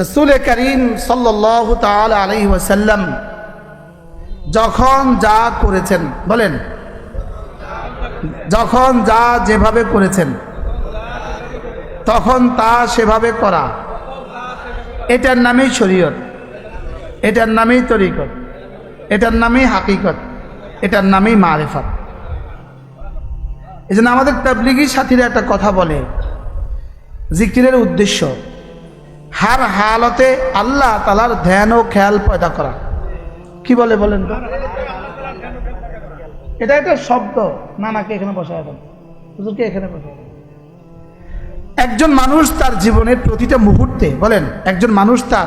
রসুল করিম সাল্লাহ তাল আলহি যখন যা করেছেন, বলেন, যখন যা যেভাবে করেছেন, তখন তা সেভাবে করা, এটার নামেই শরীয়ত, এটার নামেই তরিকত, এটার নামেই হাকিকত, এটার নামেই মারেফত। এই জন্য আমাদের তাবলিগি সাথীরা একটা কথা বলে, জিকিরের উদ্দেশ্য হার হালতে আল্লাহ তালার ধ্যান ও খেয়াল পয়দা করা। কি বলে বলেন এটা একটা শব্দ। নানাকে এখানে বসায় দেন। হুজুরকে এখানে দেন। একজন মানুষ তার জীবনের প্রতিটা মুহূর্তে, বলেন, একজন মানুষ তার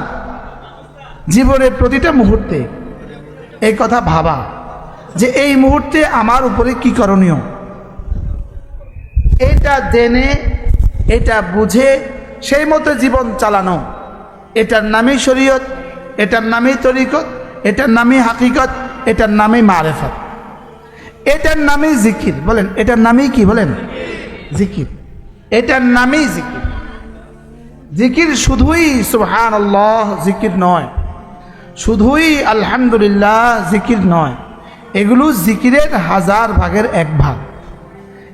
জীবনের প্রতিটা মুহূর্তে এই কথা ভাবা যে এই মুহূর্তে আমার উপরে কি করণীয়? এটা জেনে, এটা বুঝে সেই মতো জীবন চালানো। এটার নামই শরীয়ত, এটার নামই তরিকত, এটার নামই হাকিকত, এটার নামই মারেফত। এটার নামই জিকির, বলেন, এটার নামই কি, বলেন? জিকির। এটার নামই জিকির। জিকির শুধুই সুবহান আল্লাহ জিকির নয়। শুধুই আলহামদুলিল্লাহ জিকির নয়। এগুলো জিকিরের হাজার ভাগের এক ভাগ।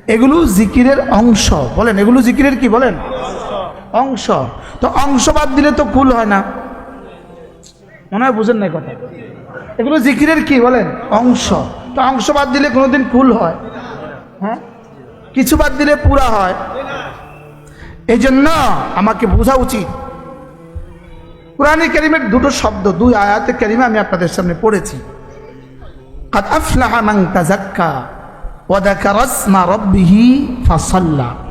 এগুলো জিকিরের অংশ, বলেন, এগুলো জিকিরের কি, বলেন? অংশ। তো অংশ বাদ দিলে তো কুল হয় না। মনে হয় বুঝেন না কথা। এগুলো জিকিরের কি বলেন? অংশ। তো অংশ বাদ দিলে কোনোদিন কুল হয়। হ্যাঁ? কিছু বাদ দিলে পুরা হয়। এই জন্য আমাকে বোঝা উচিত। কোরআনে ক্যারিমের দুটো শব্দ, দুই আয়াতে ক্যারিমে আমি আপনাদের সামনে পড়েছি। কাদ আফলাহা মাং তাজাক্কা ওয়াদাকা রাসমা রব্বিহি ফাসাল্লা।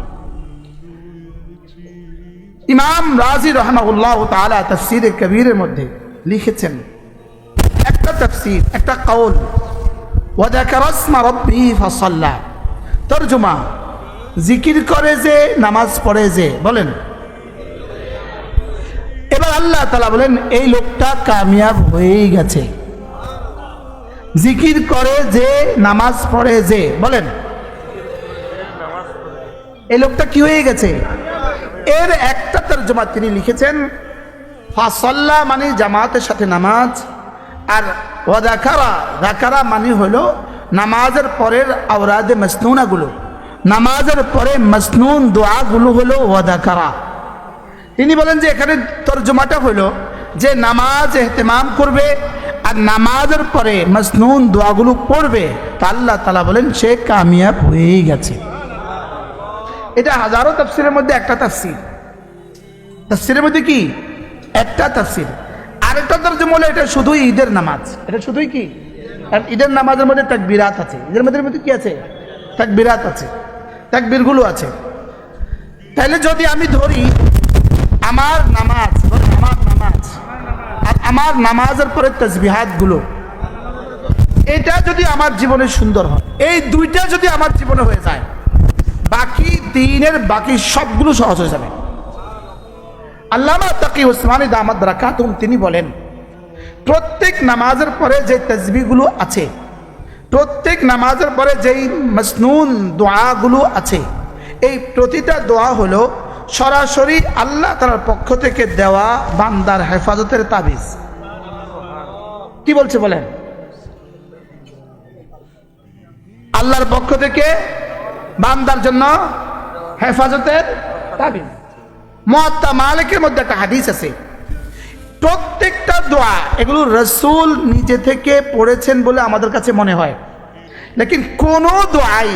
ইমাম রাজি রহমাউল্লাহ তাআলা তাফসীরে কবিরের মধ্যে লিখেছেন, একটা তাফসীর, একটা কৌল ফাসাল্লা তরজমা, জিকির করে যে, নামাজ পড়ে যে বলেন। এবার আল্লাহ তালা বলেন, এই লোকটা কামিয়াব হয়েই গেছে। জিকির করে যে, নামাজ পড়ে যে বলেন। এই লোকটা কি হয়ে গেছে? এর একটা তর্জমা তিনি লিখেছেন, ফাসল্লা মানে জামাতের সাথে নামাজ, আর ওয়াদাকারা দাকারা মানে হলো নামাজের পরের আওরাদে মসনুনাগুলো। নামাজের পরে মসনুন দোয়াগুলো হলো ওয়াদাকারা তিনি বলেন যে এখানে তর্জমাটা হলো যে নামাজ এহতেমাম করবে আর নামাজের পরে মসনুন দোয়াগুলো পড়বে। তা আল্লাহ তালা বলেন, সে কামিয়াব হয়েই গেছে। এটা হাজারো তাফসিরের মধ্যে একটা তাফসির। তাফসিরের মধ্যে কি? একটা তাফসির। আরেকটা তর্জমা হলো এটা শুধুই ঈদের নামাজ। এটা শুধুই কি? কারণ ঈদের নামাজের মধ্যে তাকবিরাত আছে। ঈদের মধ্যে মধ্যে কি আছে? তাকবিরাত আছে। তাকবিরগুলো আছে। তাহলে যদি আমি ধরি আমার নামাজ আমার নামাজ, আর আমার নামাজের পরে তসবিহাতগুলো, এটা যদি আমার জীবনে সুন্দর হয়, এই দুইটা যদি আমার জীবনে হয়ে যায়, বাকি দিনের বাকি সবগুলো সহজ হয়ে যাবে। আল্লামা তাকি ওসমানী দামাদ রাকাতুম তিনি বলেন, প্রত্যেক নামাজের পরে যে তসবিগুলো আছে, প্রত্যেক নামাজের পরে যেই মসনুন দোয়াগুলো আছে, এই প্রতিটা দোয়া হলো সরাসরি আল্লাহ তালার পক্ষ থেকে দেওয়া বান্দার হেফাজতের তাবিজ। কি বলছে বলেন? আল্লাহর পক্ষ থেকে বান্দার জন্য হেফাজতের তাবিজ মহাত্মা মালিকের মধ্যে একটা হাদিস আছে। প্রত্যেকটা দোয়া এগুলো রসুল নিজে থেকে পড়েছেন বলে আমাদের কাছে মনে হয়। লেকিন কোনো দোয়াই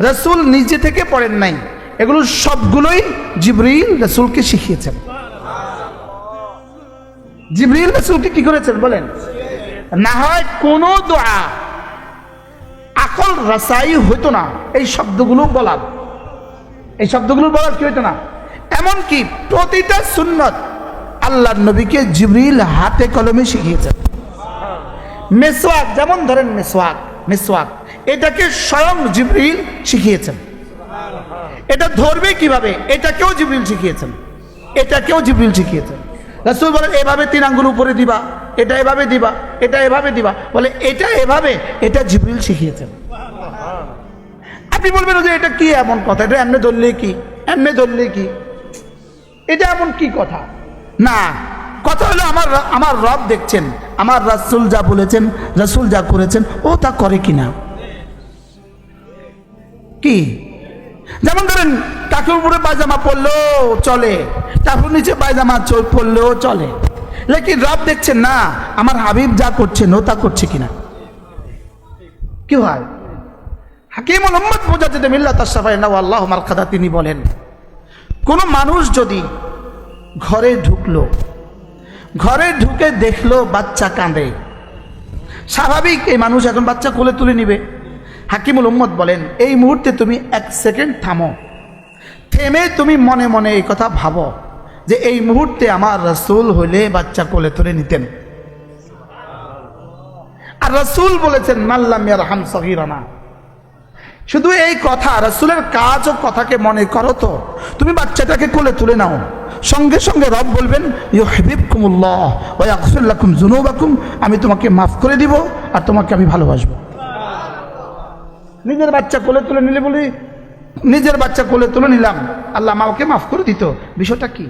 রসুল নিজে থেকে পড়েন নাই। এগুলো সবগুলোই জিবরিল রসুলকে শিখিয়েছেন। জিবরিল রসুলকে কি করেছেন বলেন? না হয় কোনো দোয়া, আকল রাসাই হইতো না। এই শব্দগুলো বলার এই শব্দগুলো বলার কি হইতো না? এমনকি প্রতিটা সুন্নত আল্লাহ নবীকে জিবরিল হাতে কলমে শিখিয়েছেন। মেসোয়াক যেমন ধরেন মেসোয়াক মেসোয়াক এটাকে স্বয়ং জিবরিল শিখিয়েছেন। এটা ধরবে কীভাবে? এটাকেও জিবরিল শিখিয়েছেন। এটাকেও জিবরিল শিখিয়েছেন। রসুল বলেন, এভাবে তিন আঙ্গুল উপরে দিবা, এটা এভাবে দিবা, এটা এভাবে দিবা। বলে, এটা এভাবে, এটা জিবরিল শিখিয়েছেন। আপনি বলবেন যে এটা কি এমন কথা? এটা এমনি ধরলে কি? এমনি ধরলে কি? এটা এমন কি কথা? না, কথা হলো আমার আমার রব দেখছেন, আমার রাসুল যা বলেছেন, রাসুল যা করেছেন, ও তা করে কি না কি? যেমন ধরেন, কাকুর উপরে পায়জামা পরলেও চলে, তারপর নিচে পায়জামা চোখ পরলেও চলে। লেকিন রব দেখছেন, না, আমার হাবিব যা করছেন, ও তা করছে কিনা? কি হয়? হাকিম মোহাম্মদ মুজাদ্দিদ মিল্লাত আশরাফাই না আল্লাহ মারখাদা তিনি বলেন। কোনো মানুষ যদি ঘরে ঢুকলো, ঘরে ঢুকে দেখল বাচ্চা কাঁদে, স্বাভাবিক এই মানুষ এখন বাচ্চা কোলে তুলে নিবে। হাকিমুল উম্মদ বলেন, এই মুহূর্তে তুমি এক সেকেন্ড থামো। থেমে তুমি মনে মনে এই কথা ভাবো যে এই মুহূর্তে আমার রসুল হইলে বাচ্চা কোলে তুলে নিতেন। আর রসুল বলেছেন মাল্লাম হাম সহিরানা শুধু এই কথা, রসুলের কাজ ও কথাকে মনে করো তো। তুমি বাচ্চাটাকে কোলে তুলে নাও। সঙ্গে সঙ্গে রব বলবেন ইউ হেবিব কুমুল্লাহ ওই আকসুল্লাকুম জুনুবাকুম আমি তোমাকে মাফ করে দিব আর তোমাকে আমি ভালোবাসবো। নিজের বাচ্চা কোলে তুলে নিলে বলি, নিজের বাচ্চা কোলে তুলে নিলাম, আল্লাহ আমাকে মাফ করে দিত। বিষয়টা কি?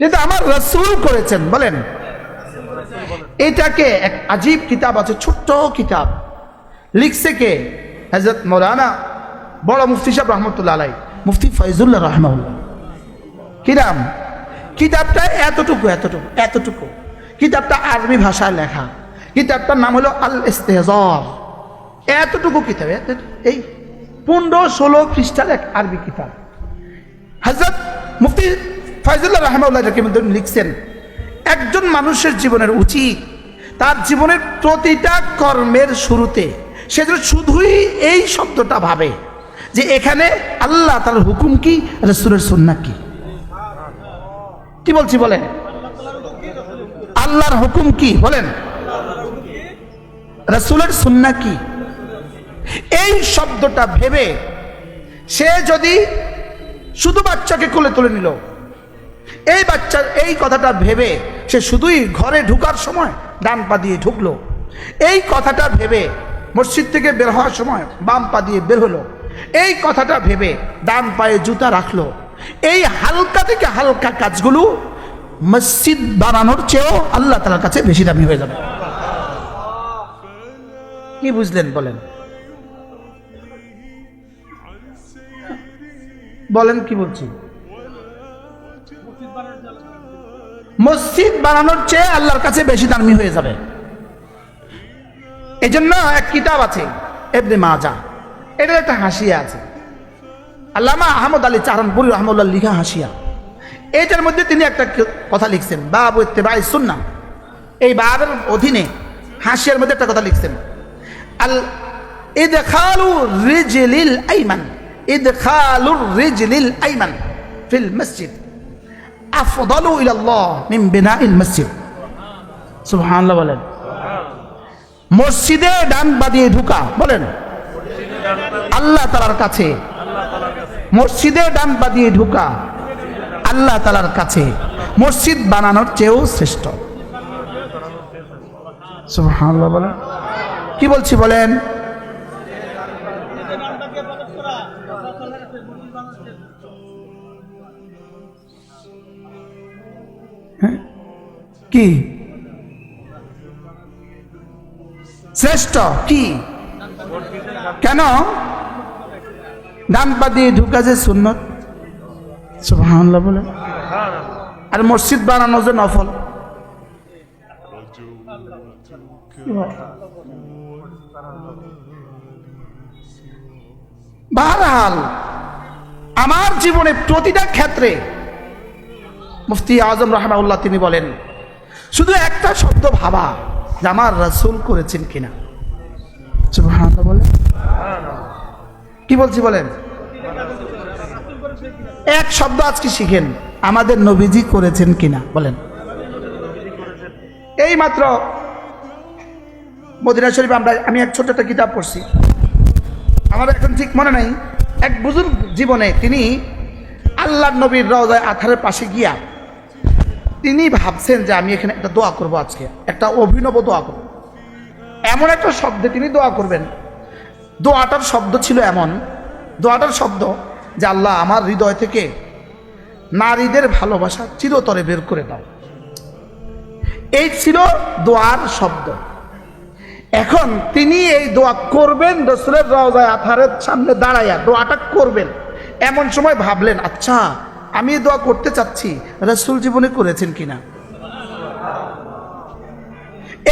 যেটা আমার রসুল করেছেন, বলেন। এটাকে এক আজীব কিতাব আছে, ছোট্ট কিতাব। লিখছে কে? হজরত মৌলানা বড় মুফতি সাহেব রহমতুল্লাহ আলাই মুফতি ফয়জুল্লাহ রহমাউল্লাহ কিরাম কিতাবটা এতটুকু এতটুকু এতটুকু। কিতাবটা আরবি ভাষায় লেখা। কিতাবটার নাম হলো আল ইস্তেহজর এতটুকু কিতাব এই পনেরো ষোলো খ্রিস্টার এক আরবি কিতাব। হজরত মুফতি ফয়জুল্লাহ রহমাউল্লাহ লিখছেন একজন মানুষের জীবনের উচিত তার জীবনের প্রতিটা কর্মের শুরুতে সে যেন শুধুই এই শব্দটা ভাবে যে এখানে আল্লাহ তার হুকুম কি, রসুলের সুন্না কি? কি বলছি বলেন? আল্লাহর হুকুম কি বলেন? রসুলের সুন্না কি? এই শব্দটা ভেবে সে যদি শুধু বাচ্চাকে কোলে তুলে নিল, এই বাচ্চার এই কথাটা ভেবে সে শুধুই ঘরে ঢুকার সময় ডান পা দিয়ে ঢুকলো, এই কথাটা ভেবে মসজিদ থেকে বের হওয়ার সময় বাম পা দিয়ে বের হলো। এই কথাটা ভেবে ডান পায়ে জুতা রাখল। এই হালকা থেকে হালকা কাজগুলো মসজিদ বানানোর চেয়েও আল্লাহ তালার কাছে বেশি দামি হয়ে যাবে। কি বুঝলেন বলেন? বলেন কি বলছি? মসজিদ বানানোর চেয়ে আল্লাহর কাছে বেশি দামি হয়ে যাবে। এই জন্য এক কিতাব আছে এবনে মাজা। এটার একটা হাসিয়া আছে। আল্লামা আহমদ আলী চারণপুরি রহমুল্লাহ লিখা হাসিয়া। এইটার মধ্যে তিনি একটা কথা লিখছেন, বাবু ইত্তেবাই সুন্না এই বাবের অধীনে হাসিয়ার মধ্যে একটা কথা লিখছেন। আল ইদখালু রিজলিল আইমান। ইদখালুর রিজলিল আইমান ফিল মসজিদ। আফদালু ইলাল্লাহ মিন বিনাইল মসজিদ। সুবহানাল্লাহ বলেন। মসজিদে ডান বাদিয়ে ঢুকা, বলেন। আল্লাহ তালার কাছে। মসজিদে ডান বাদিয়ে ঢুকা, আল্লাহ তালার কাছে। মসজিদ বানানোর চেয়েও শ্রেষ্ঠ। বলেন। কি বলছি, বলেন? হ্যাঁ? কি? শ্রেষ্ঠ কি? কেন? ডান পা দিয়ে ঢুকা যে সুন্নত। বলে। আর মসজিদ বানানো যে নফল। বাহাল আমার জীবনে প্রতিটা ক্ষেত্রে মুফতি আজম রহমাউল্লাহ তিনি বলেন, শুধু একটা শব্দ ভাবা। যে আমার রাসূল করেছেন কিনা। বলেন। কি বলছি বলেন? এক শব্দ আজকে শিখেন আমাদের নবীজি করেছেন কিনা বলেন। এই মাত্র মদিনা শরীফ আমরা আমি এক ছোট একটা কিতাব পড়ছি। আমার এখন ঠিক মনে নাই এক বুজুর্গ জীবনে তিনি আল্লাহ নবীর রওজায় আথারের পাশে গিয়া তিনি ভাবছেন যে আমি এখানে একটা দোয়া করব আজকে, একটা অভিনব দোয়া করব। এমন একটা শব্দে তিনি দোয়া করবেন। দোয়াটার শব্দ ছিল এমন, দোয়াটার শব্দ যে আল্লাহ আমার হৃদয় থেকে নারীদের ভালোবাসা চিরতরে বের করে দাও। এই ছিল দোয়ার শব্দ। এখন তিনি এই দোয়া করবেন রসুলের রওজায় আথারের সামনে দাঁড়াইয়া দোয়াটা করবেন। এমন সময় ভাবলেন আচ্ছা আমি দোয়া করতে চাচ্ছি, রসুল জীবনে করেছেন কিনা?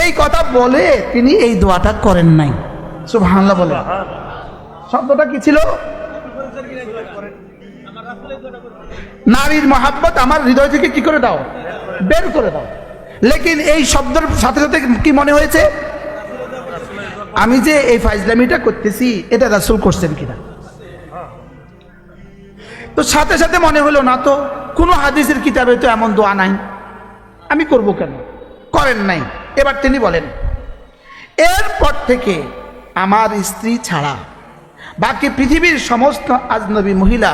এই কথা বলে তিনি এই দোয়াটা করেন নাই। সুবহানাল্লাহ বলে। শব্দটা কি ছিল? নারীর মহাব্বত আমার হৃদয় থেকে কি করে দাও? বের করে দাও। লেকিন এই শব্দের সাথে সাথে কি মনে হয়েছে? আমি যে এই ফাইজলামিটা করতেছি, এটা রাসুল করছেন কিনা? তো সাথে সাথে মনে হলো, না তো, কোনো হাদিসের কিতাবে তো এমন দোয়া নাই। আমি করব কেন? করেন নাই। এবার তিনি বলেন, এরপর থেকে আমার স্ত্রী ছাড়া বাকি পৃথিবীর সমস্ত আজনবী মহিলা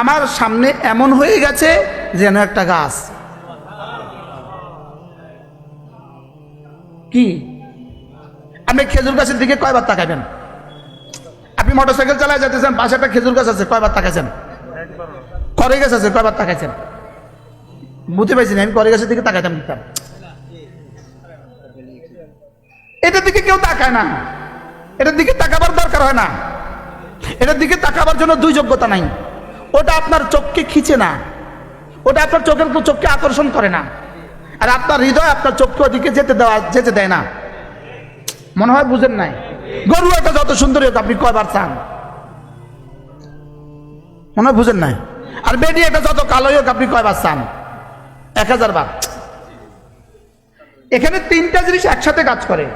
আমার সামনে এমন হয়ে গেছে যেন একটা গাছ। কি? আপনি খেজুর গাছের দিকে কয়বার তাকাবেন আপনি মোটরসাইকেল চালায় যেতেছেন পাশে একটা খেজুর গাছ আছে, কয়বার তাকাইছেন? করে গাছ আছে কয়বার তাকাইছেন? না আমি করে গাছের দিকে তাকাইতাম দিতাম এটার দিকে কেউ তাকায় না। এটার দিকে তাকাবার দরকার হয় না। এটার দিকে তাকাবার জন্য দুই যোগ্যতা নাই। ওটা আপনার চোখকে খিচে না। ওটা আপনার চোখের চোখকে আকর্ষণ করে না। আর আপনার হৃদয় আপনার চোখকে ওদিকে যেতে দেওয়া যেতে দেয় না। মনে হয় বুঝেন নাই? গরু একটা যত সুন্দর আপনি কয়বার চান? মনে হয় বুঝেন নাই? আর বেডি একটা যত কালো হোক, আপনি কয়বার চান? এক হাজার বার। এখানে তিনটা জিনিস একসাথে কাজ করে।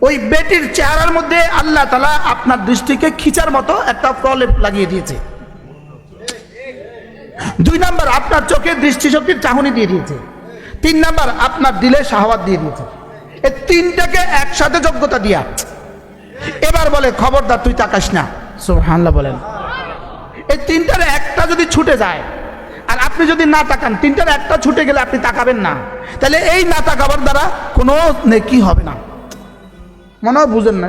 ওই বেটির চেহারার মধ্যে আল্লাহ তালা আপনার দৃষ্টিকে খিচার মতো একটা প্রলেপ লাগিয়ে দিয়েছে। দুই নাম্বার, আপনার চোখে দৃষ্টিশক্তির চাহনি দিয়ে দিয়েছে। তিন নাম্বার, আপনার দিলে শাহবাদ দিয়ে দিয়েছে। এই তিনটাকে একসাথে যোগ্যতা দিয়া। এবার বলে, খবরদার, তুই তাকাস না। সুবহানাল্লাহ বলেন। এই তিনটার একটা যদি ছুটে যায়, আর আপনি যদি না তাকান, তিনটার একটা ছুটে গেলে আপনি তাকাবেন না। তাহলে এই না তাকাবার দ্বারা কোনো নেকি হবে না। মনে হয় বুঝেন না?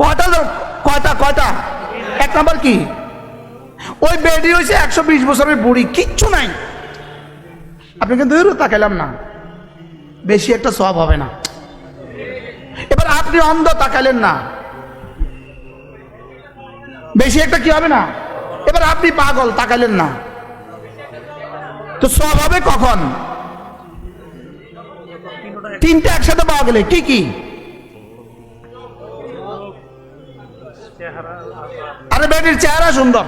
কয়টা কয়টা কয়টা? এক নাম্বার কি? ওই বেডি হয়েছে একশো বিশ বছরের বুড়ি, কিচ্ছু নাই। আপনি কিন্তু তাকাইলাম না। বেশি একটা সব হবে না। এবার আপনি অন্ধ তাকাইলেন না। বেশি একটা কি হবে না? এবার আপনি পাগল তাকাইলেন না। তো সব হবে কখন? তিনটা একসাথে পাওয়া গেলে কি কি? আরে বেটির চেহারা সুন্দর।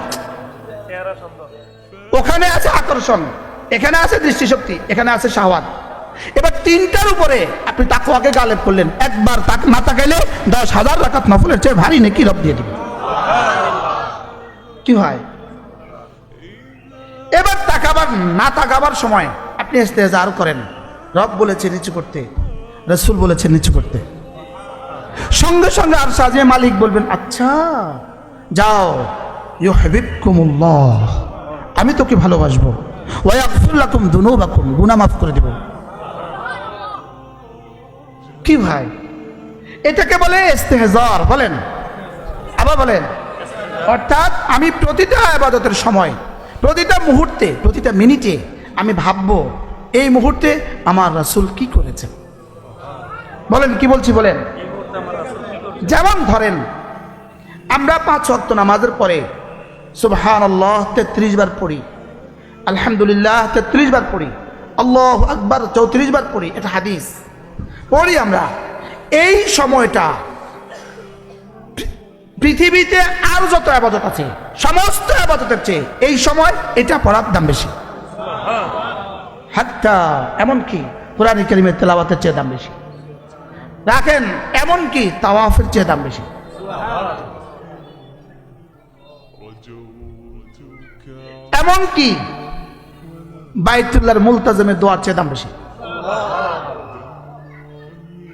ওখানে আছে আকর্ষণ এখানে আছে দৃষ্টিশক্তি এখানে আছে শাহওয়াত। এবার তিনটার উপরে আপনি তাকুয়াকে গালেব করলেন। একবার তাক না তাকাইলে দশ হাজার রাকাত নফলের চেয়ে ভারী নাকি রব দিয়ে দিবে কি হয়? এবার তাকাবার না তাকাবার সময় আপনি ইস্তেজার করেন। রব বলেছে নিচু করতে, রসুল বলেছে নিচু করতে। সঙ্গে সঙ্গে আর সাজে মালিক বলবেন আচ্ছা যাও ইউ হাবিবকুমুল্লাহ আমি তোকে ভালোবাসবো। ওয়াকুম দুনুবাকুম, গুনাহ মাফ করে দেব। কি ভাই? এটাকে বলে ইস্তেহজার, বলেন। আবার বলেন। অর্থাৎ আমি প্রতিটা আবাদতের সময়, প্রতিটা মুহূর্তে, প্রতিটা মিনিটে আমি ভাববো, এই মুহূর্তে আমার রাসূল কি করেছে? বলেন, কি বলছি, বলেন। যেমন ধরেন, আমরা পাঁচ ওয়াক্ত নামাজের পরে সুবহান আল্লাহ তেত্রিশ বার পড়ি, আলহামদুলিল্লাহ, তেত্রিশ বার পড়ি, আল্লাহ আকবার, চৌত্রিশ বার পড়ি, এটা হাদিস। পড়ি আমরা। এই সময়টা পৃথিবীতে আরও যত আবাদত আছে, সমস্ত আবাদতের চেয়ে এই সময় এটা পড়ার দাম বেশি। হাত্তা, এমনকি পুরানি করিমের তেলাওয়াতের চেয়ে দাম বেশি। রাখেন, এমনকি তাওয়াফের চেয়ে দাম বেশি। এমনকি বাইতুল্লাহর মুলতাজমের দোয়ার চেয়ে দাম বেশি।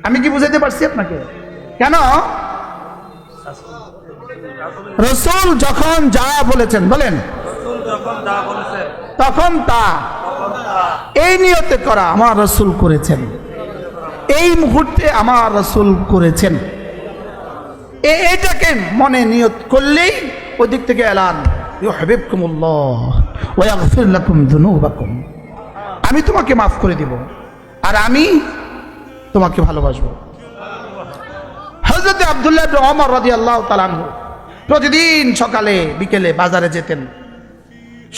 আমি কি বুঝাইতে পারছি আপনাকে? কেন? রসুল যখন যা বলেছেন, বলেন। তখন তা। এই নিয়তে করা আমার রসুল করেছেন। এই মুহূর্তে আমার রসুল করেছেন। এ- এটাকে মনে নিয়ত করলেই ওই দিক থেকে এলান। আমি তোমাকে মাফ করে দিব। আর আমি তোমাকে ভালোবাসবো। হজরত আবদুল্লাহ ইবনে ওমর রাদিয়াল্লাহু তাআলা আনহু প্রতিদিন সকালে, বিকেলে বাজারে যেতেন।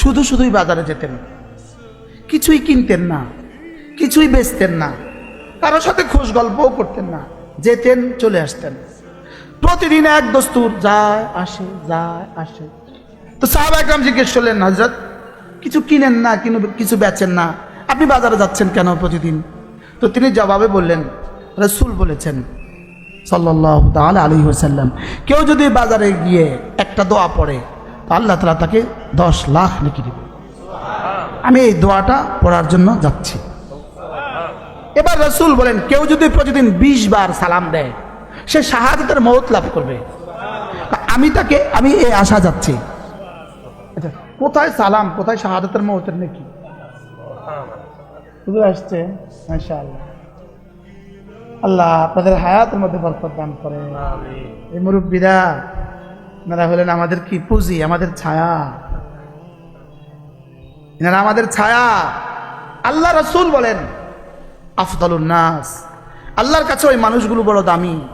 শুধু শুধুই বাজারে যেতেন। কিছুই কিনতেন না, কিছুই বেচতেন না। কারোর সাথে খোঁজ গল্পও করতেন না। যেতেন, চলে আসতেন। প্রতিদিন এক দস্তুর, যায়, আসে যায়, আসে। তো সাহাবা একরাম জিজ্ঞেস করলেন হজরত কিছু কিনেন না কিছু বেচেন না? আপনি বাজারে যাচ্ছেন কেন প্রতিদিন? তো তিনি জবাবে বললেন, রসুল বলেছেন সাল্লাহ তাহলে আলী সাল্লাম কেউ যদি বাজারে গিয়ে একটা দোয়া পড়ে আল্লাহ তালা তাকে দশ লাখ লিখে দেবে। আমি এই দোয়াটা পড়ার জন্য যাচ্ছি। এবার রসুল বলেন, কেউ যদি প্রতিদিন বিশ বার সালাম দেয়, সে শাহাদাতের মৌত লাভ করবে। আমি তাকে, আমি এ আশা যাচ্ছি। আচ্ছা কোথায় সালাম, কোথায় শাহাদাতের মৌতের নাকি? বুঝতে আসছে মাশাআল্লাহ। আল্লাহ আপনাদের হায়াতের মধ্যে বরকত দান করে এই মুরব্বীরা এনারা হলেন আমাদের কি পুঁজি? আমাদের ছায়া। এনারা আমাদের ছায়া। আল্লাহ রসুল বলেন আফদালুন নাস। আল্লাহর কাছে ওই মানুষগুলো বড় দামি।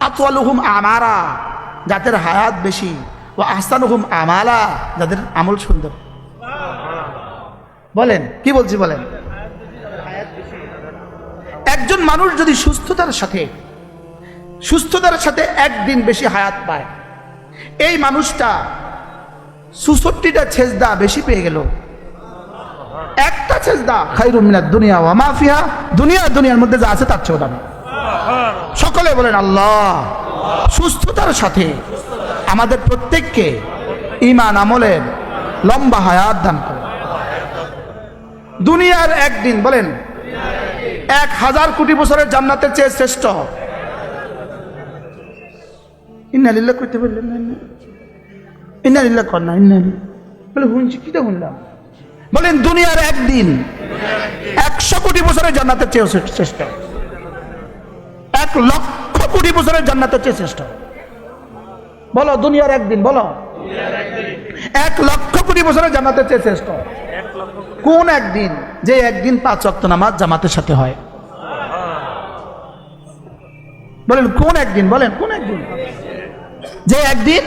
আতওয়ালুহুম আমারা যাদের হায়াত বেশি। ও আহসানুহুম আমালা যাদের আমল সুন্দর। বলেন কি বলছি বলেন? একজন মানুষ যদি সুস্থতার সাথে সুস্থতার সাথে একদিন বেশি হায়াত পায়, এই মানুষটা সুষট্টিটা ছেজদা বেশি পেয়ে গেল। একটা ছেজদা, খাইরুম মিনাত দুনিয়া ওয়া মাফিয়া দুনিয়া দুনিয়ার মধ্যে যা আছে তার চেয়েও দামি। সকলে বলেন, আল্লাহ, সুস্থতার সাথে আমাদের প্রত্যেককে ইমান আমলের লম্বা হায়াত দান করে। দুনিয়ার একদিন, বলেন এক হাজার কোটি বছরের জান্নাতের চেয়ে শ্রেষ্ঠ। ইন্নালিল্লাহ করতে বললেন না, ইন্না- ইন্নালিল্লাহ কর না বলে, শুনছি শুনলাম? বলেন, দুনিয়ার একদিন একশো কোটি বছরের জান্নাতের চেয়ে শ্রেষ্ঠ। এক লক্ষ কোটি বছরের জান্নাতের চেয়ে শ্রেষ্ঠ। বলো, দুনিয়ার একদিন, বলো। এক লক্ষ কোটি বছরের জান্নাতের চেয়ে শ্রেষ্ঠ। কোন একদিন যে একদিন পাঁচ অক্ত নামাজ জামাতের সাথে হয়? বলেন, কোন একদিন, বলেন, কোন একদিন? যে একদিন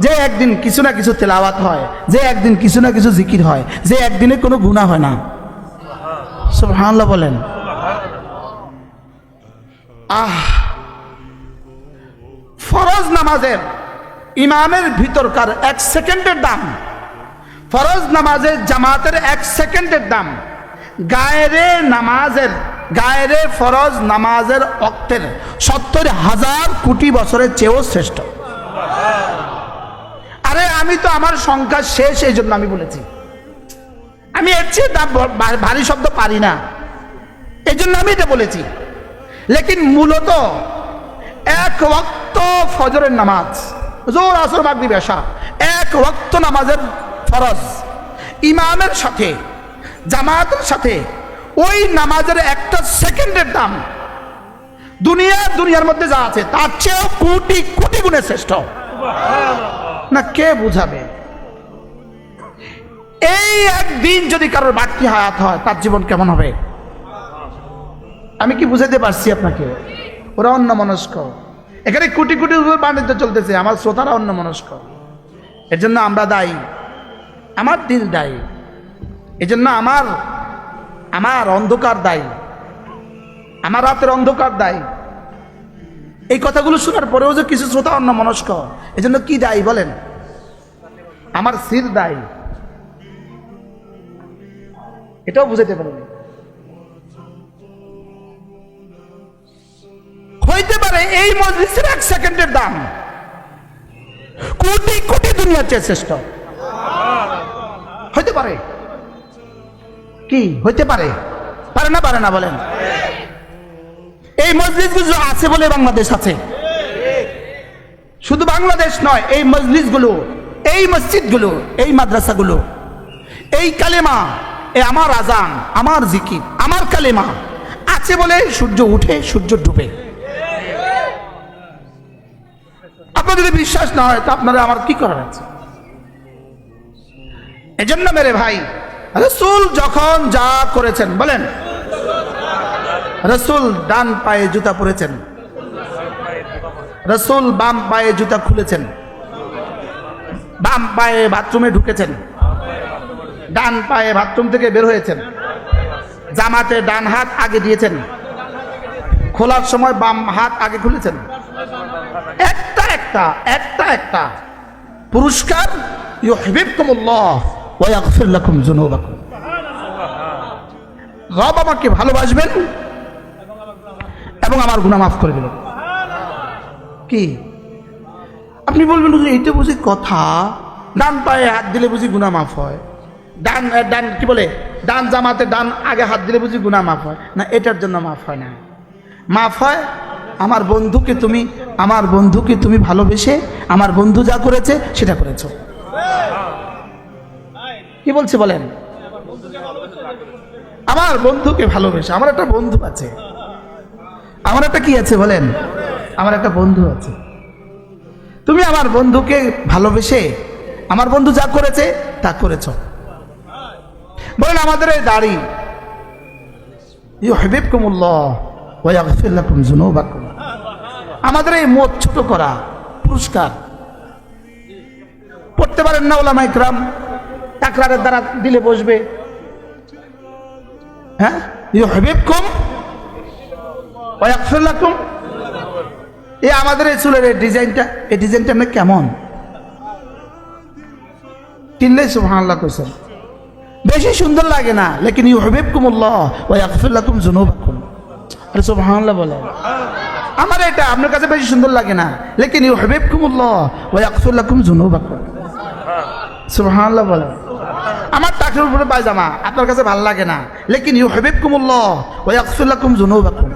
যে একদিন কিছু না কিছু তেলাওয়াত হয়, যে একদিন কিছু না কিছু জিকির হয়, যে একদিনে কোনো গুণা হয় না। সুবহানাল্লাহ বলেন। আহ! ফরজ নামাজের ইমামের ভিতরকার এক সেকেন্ডের দাম ফরজ নামাজের জামাতের এক সেকেন্ডের দাম। গায়েরে নামাজের, গায়েরে ফরজ নামাজের অক্তের সত্তর হাজার কোটি বছরের চেয়েও শ্রেষ্ঠ। আরে আমি তো আমার সংখ্যা শেষ, এই জন্য আমি বলেছি। আমি এর চেয়ে ভারী শব্দ পারি না। এই জন্য আমি এটা বলেছি। লেকিন মূলত এক ওয়াক্ত ফজরের নামাজ, জোর আসর মাগরি বেশা এক ওয়াক্ত নামাজের ফরজ। ইমামের সাথে, জামাতের সাথে, ওই নামাজের একটা সেকেন্ডের দাম। দুনিয়া, দুনিয়ার মধ্যে যা আছে, তার চেয়েও কোটি কোটি গুণে শ্রেষ্ঠ। না, কে বুঝাবে? এই একদিন যদি কারোর বাড়তি হায়াত হয়, তার জীবন কেমন হবে? আমি কি বুঝাতে পারছি আপনাকে? ওরা অন্য মনস্ক এখানে কোটি কোটি বাণিজ্য চলতেছে, আমার শ্রোতারা অন্য মনস্ক এর জন্য আমরা দায়ী। আমার দিল দায়ী। এজন্য আমার আমার অন্ধকার দায়ী। আমার রাতের অন্ধকার দায়ী। এই কথাগুলো শোনার পরেও যে কিছু শ্রোতা অন্য মনস্ক এজন্য কি দায়ী বলেন? আমার সির দায়ী। এটাও বুঝাতে পারেনি। হইতে পারে এই মজলিসের এক সেকেন্ডের দাম। কোটি কোটি দুনিয়ার চেয়ে শ্রেষ্ঠ। হইতে পারে? কি, হইতে পারে? পারে না পারে না বলেন। এই মজলিসগুলো আছে বলে বাংলাদেশ আছে। শুধু বাংলাদেশ নয়, এই মজলিসগুলো, এই মসজিদগুলো, এই মাদ্রাসাগুলো, এই কালেমা, এ আমার আজান, আমার জিকির, আমার কালেমা আছে বলে সূর্য উঠে, সূর্য ডুবে। আপনার যদি বিশ্বাস না হয়, তা আপনারা আমার কি করার আছে? এজন্য মেরে ভাই, রসুল যখন যা করেছেন, বলেন, রসুল ডান পায়ে জুতা পরেছেন, রসুল বাম পায়ে জুতা খুলেছেন, বাম পায়ে বাথরুমে ঢুকেছেন, ডান পায়ে বাথরুম থেকে বের হয়েছেন, জামাতে ডান হাত আগে দিয়েছেন, খোলার সময় বাম হাত আগে খুলেছেন। একটা একটা একটা একটা। পুরস্কার ইউ ইউহিব্বুকুমুল্লাহ। ওয়া আমাকে ভালোবাসবেন এবং আমার গুনাহ মাফ করে দেবেন। কি? আপনি বলবেন এইটা বুঝি কথা। ডান পায়ে হাত দিলে বুঝি গুনাহ মাফ হয়। ডান ডান, কি বলে? ডান জামাতে ডান আগে হাত দিলে বুঝি গুনাহ মাফ হয়। না, এটার জন্য মাফ হয় না। মাফ হয়, আমার বন্ধুকে তুমি, আমার বন্ধুকে তুমি ভালোবেসে, আমার বন্ধু যা করেছে, সেটা করেছ। কি বলছে বলেন? আমার বন্ধুকে ভালোবেসে, আমার একটা বন্ধু আছে। আমার একটা কি আছে বলেন? আমার একটা বন্ধু আছে। তুমি আমার বন্ধুকে ভালোবেসে, আমার বন্ধু যা করেছে, তা করেছ। বলেন, আমাদের এই দাড়ি লাকুম যুনুবাকুম। আমাদের এই মত ছোট করা পুরস্কার। পড়তে পারেন না ওলামা তাকরারের দ্বারা দিলে বসবে। হ্যাঁ? এই আমাদের এই চুলের এই ডিজাইনটা এই ডিজাইনটা আমরা কেমন? কিনলে সুবহানাল্লাহ কইছেন। বেশি সুন্দর লাগে না, লেকিন ইউহিবকুমুল্লাহ ওয়া ইয়াগফির লাকুম যুনুবাকুম। আরে সুবহানাল্লাহ বলে আমার এটা আপনার কাছে বেশি সুন্দর লাগে না, লেকিন ইউহিবকুমুল্লাহ ওয়া ইয়াগফির লাকুম যুনুবাকুম। আমার উপরে পায়জামা, আপনার কাছে ভালো লাগে না। লেকিন ইয়াগফির লাকুম যুনুবাকুম।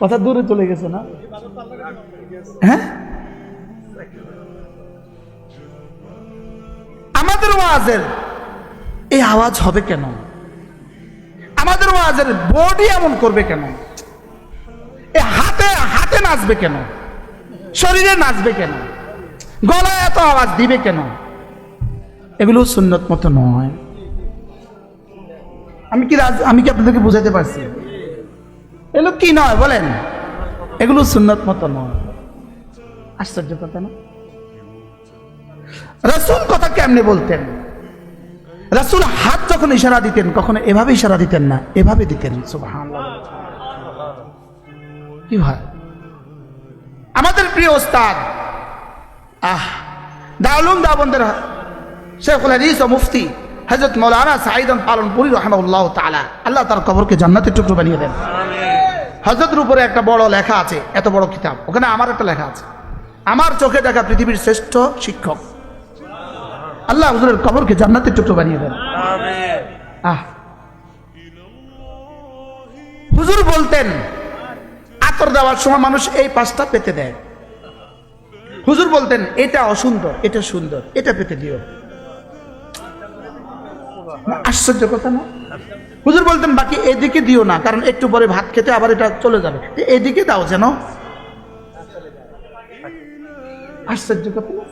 কথা দূরে চলে গেছে না? হ্যাঁ? আমাদের ওয়াজের এই আওয়াজ হবে কেন? আমাদের ওয়াজের বডি এমন করবে কেন? এ হাতে হাতে নাচবে কেন? শরীরে নাচবে কেন? গলায় এত আওয়াজ দিবে কেন? এগুলো সুন্নত মতো নয়। আমি কি রাজ- আমি কি আপনাদেরকে বুঝাতে পারছি? এগুলো কি নয় বলেন। এগুলো সুন্নত মতো নয়। আশ্চর্য কথা না? রসুল কথা কেমনে বলতেন? রসুল হাত যখন ইশারা দিতেন, কখনো এভাবে ইশারা দিতেন না, এভাবে দিতেন। কি হয়? আমাদের প্রিয় ওস্তাদ আহ দাউলুম দাবন্দের শেখুল হাদিস ও মুফতি হজরত মৌলানা সাইদন পালনপুরি রহমাউল্লাহ তাআলা আল্লাহ তার কবরকে জান্নাতের টুকরো বানিয়ে দেন। হজরতের উপরে একটা বড় লেখা আছে এত বড় কিতাব ওখানে আমার একটা লেখা আছে। আমার চোখে দেখা পৃথিবীর শ্রেষ্ঠ শিক্ষক। আল্লাহ হুজুরের কবরকে জান্নাতের টুকরো বানিয়ে দেন। আহ। হুজুর বলতেন আতর দেওয়ার সময় মানুষ এই পাঁচটা পেতে দেয়। হুজুর বলতেন, এটা অসুন্দর, এটা সুন্দর, এটা পেতে দিও। আশ্চর্য কথা না? হুজুর বলতেন, বাকি এদিকে দিও না, কারণ একটু পরে ভাত খেতে আবার এটা চলে যাবে। এদিকে দাও যেন। আশ্চর্য কথা না?